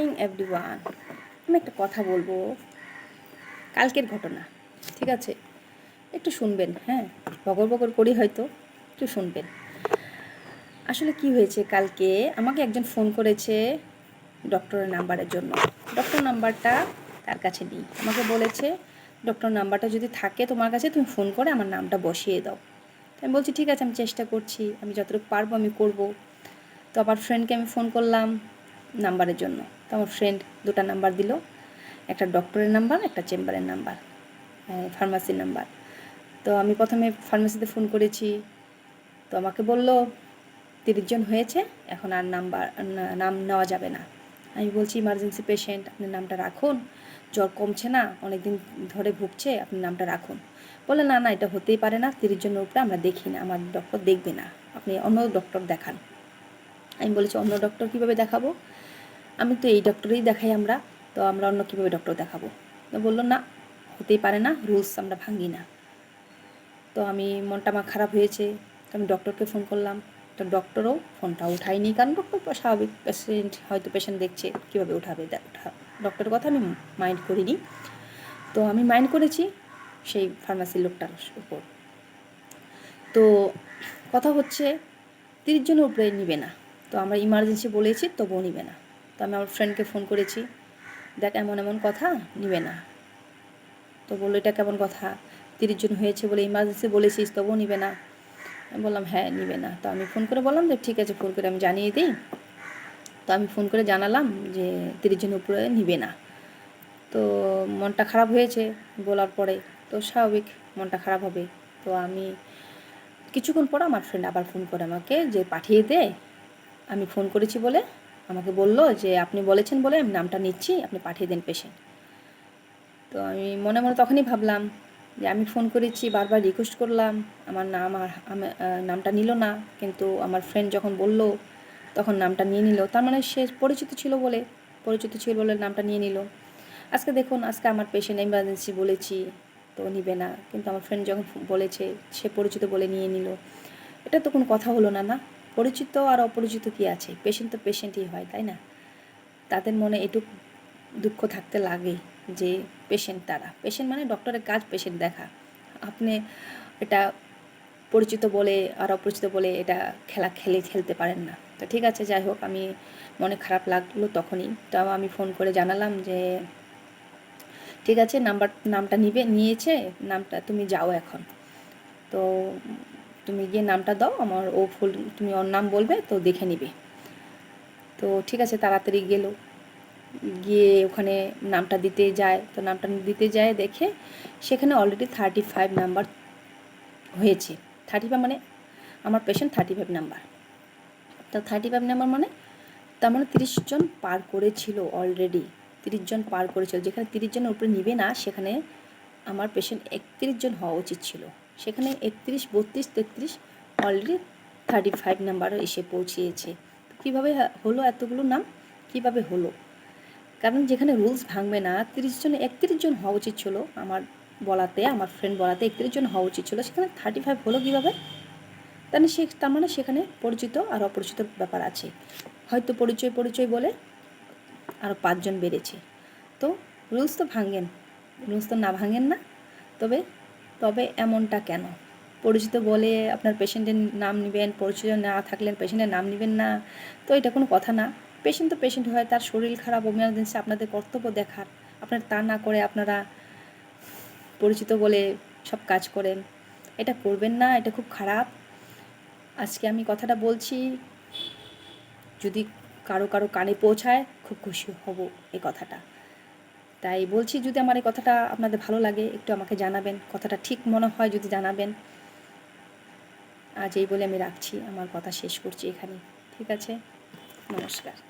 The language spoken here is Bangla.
মর্নিং এভরিওয়ান আমি একটা কথা বলব। কালকের ঘটনা, ঠিক আছে? একটু শুনবেন হ্যাঁ? বগর বগর করি হয়তো, একটু শুনবেন। আসলে কি হয়েছে কালকে? আমাকে একজন ফোন করেছে ডক্টরের নাম্বারের জন্য। ডক্টর নাম্বারটা তার কাছে নেই। আমাকে বলেছে ডক্টর নাম্বারটা যদি থাকে তোমার কাছে, তুমি ফোন করে আমার নামটা বসিয়ে দাও। আমি বলছি, ঠিক আছে, আমি চেষ্টা করছি। আমি যতটুকু পারব, আমি করব। তো আমার ফ্রেন্ডকে আমি ফোন করলাম। নাম্বারের জন্য। তো আমার ফ্রেন্ড দুটো নাম্বার দিল। একটা ডক্টরের নাম্বার, একটা চেম্বারের নাম্বার ফার্মাসির নাম্বার। তো আমি প্রথমে ফার্মেসিতে ফোন করেছি। তো আমাকে বলল, তিরিশ জন হয়েছে, এখন আর নাম্বার নাম নেওয়া যাবে না। আমি বলছি ইমার্জেন্সি পেশেন্ট আপনি নামটা রাখুন। জ্বর কমছে না অনেক দিন ধরে ভুগছে, আপনি নামটা রাখুন। বলে না না, এটা হতেই পারে না, তিরিশ জনের উপরে আমরা দেখি না, আমার ডক্টর দেখবে না, আপনি অন্য ডক্টর দেখান। আমি বলেছি, অন্য ডক্টর কীভাবে দেখাবো? আমি তো এই ডক্টরেই দেখাই আমরা, তো আমরা অন্য কীভাবে ডক্টর দেখাবো? তো বলল, না, হতেই পারে না রুলস আমরা ভাঙি না। তো আমি মনটা আমার খারাপ হয়েছে, তো আমি ডক্টরকে ফোন করলাম, তো ডক্টরও ফোনটা উঠায়নি, কারণ ডক্টর স্বাভাবিক পেশেন্ট হয়তো পেশেন্ট দেখছে, কীভাবে উঠাবে ডক্টরের কথা আমি মাইন্ড করিনি। তো আমি মাইন্ড করেছি সেই ফার্মাসির লোকটার উপর। তো কথা হচ্ছে, তিরিশ জনের উপরে নিবে না। তো আমরা ইমার্জেন্সি বলেছি, তবুও নিবে না। তো আমি আমার ফ্রেন্ডকে ফোন করেছি, দেখ এমন এমন কথা নিবে না। তো বলল, এটা কেমন কথা? তিরিশ জন হয়েছে বলে ইমার্জেন্সি বলেছিস, তবুও নিবে না। আমি বললাম হ্যাঁ নিবে না। তো আমি ফোন করে বললাম যে, ঠিক আছে ফোন করে আমি জানিয়ে দিই। তো আমি ফোন করে জানালাম যে, তিরিশ জন উপরে নিবে না। তো মনটা খারাপ হয়েছে বলার পরে, তো স্বাভাবিক মনটা খারাপ হবে। তো আমি কিছুক্ষণ পর আমার ফ্রেন্ড আবার ফোন করে আমাকে যে, পাঠিয়ে দে। আমি ফোন করেছি বলে আমাকে বলল যে, আপনি বলেছেন বলে আমি নামটা নিচ্ছি, আপনি পাঠিয়ে দেন পেশেন্ট তো আমি মনে মনে তখনই ভাবলাম যে, আমি ফোন করেছি, বারবার রিকোয়েস্ট করলাম, আমার নাম আর নামটা নিল না, কিন্তু আমার ফ্রেন্ড যখন বলল, তখন নামটা নিয়ে নিল। তার মানে সে পরিচিত ছিল বলে, পরিচিত ছিল বলে নামটা নিয়ে নিল। আজকে দেখুন, আজকে আমার পেশেন্ট এমার্জেন্সি বলেছি, তো নিবে না। কিন্তু আমার ফ্রেন্ড যখন বলেছে, সে পরিচিত বলে নিয়ে নিল। এটা তো কোনো কথা হলো না না? পরিচিত আর অপরিচিত কি আছে? পেশেন্ট তো পেশেন্টই হয়, তাই না? তাদের মনে এটুক দুঃখ থাকতে লাগে যে পেশেন্ট তারা। পেশেন্ট মানে ডক্টরের কাজ পেশেন্ট দেখা। আপনি এটা পরিচিত বলে আর অপরিচিত বলে এটা খেলা খেলে খেলতে পারেন না। তো ঠিক আছে, যাই হোক, আমি মনে খারাপ লাগল তখনই। তো আমি ফোন করে জানালাম যে, ঠিক আছে, নাম্বার, নামটা নিবে, নিয়েছে, নামটা তুমি যাও এখন। তো তুমি গিয়ে নামটা দাও, আমার ও ফুল, তুমি ওর নাম বলবে, তো দেখে নিবে। তো ঠিক আছে, তাড়াতাড়ি গেল। গিয়ে ওখানে নামটা দিতে যায়, তো নামটা দিতে যায় দেখে সেখানে অলরেডি থার্টি ফাইভ নাম্বার হয়েছে। থার্টি ফাইভ মানে আমার পেশেন্ট থার্টি ফাইভ নাম্বার তো থার্টি ফাইভ নাম্বার মানে তার মানে তিরিশ জন পার করেছিল অলরেডি তিরিশ জন পার করেছিল, যেখানে তিরিশ জনের উপরে নিবে না, সেখানে আমার পেশেন্ট একত্রিশ জন হওয়া উচিত ছিল। সেখানে একত্রিশ, বত্রিশ, তেত্রিশ অলরেডি থার্টি ফাইভ নাম্বার এসে পৌঁছিয়েছে। কীভাবে হলো এতগুলো নাম? কীভাবে হলো? কারণ যেখানে রুলস ভাঙবে না, তিরিশ জন, একত্রিশ জন হওয়া উচিত ছিল আমার বলাতে, আমার ফ্রেন্ড বলাতে, একত্রিশ জন হওয়া উচিত ছিল। সেখানে থার্টি ফাইভ হলো কীভাবে? তাহলে সে, তার মানে সেখানে পরিচিত আর অপরিচিত ব্যাপার আছে। হয়তো পরিচয় পরিচয় বলে আরও পাঁচজন বেড়েছে। তো রুলস তো ভাঙেন রুলস তো না ভাঙেন না। তবে তবে এমনটা কেন? পরিচিত বলে আপনার পেশেন্টের নাম নেবেন, পরিচিত না থাকলেন পেশেন্টের নাম নেবেন না, তো এটা কোনো কথা না। পেশেন্ট তো পেশেন্ট হয়, তার শরীর খারাপ এমার্জেন্সি আপনাদের কর্তব্য দেখার। আপনার তা না করে আপনারা পরিচিত বলে সব কাজ করেন। এটা করবেন না, এটা খুব খারাপ। আজকে আমি কথাটা বলছি, যদি কারও কারও কানে পৌঁছায়, খুব খুশি হব এই কথাটা। তাই বলছি যদি আমার এই কথাটা আপনাদের ভালো লাগে, একটু আমাকে জানাবেন। কথাটা ঠিক মনে হয় যদি জানাবেন। আজ এই বলে আমি রাখছি। আমার কথা শেষ করছি এখানে ঠিক আছে? নমস্কার।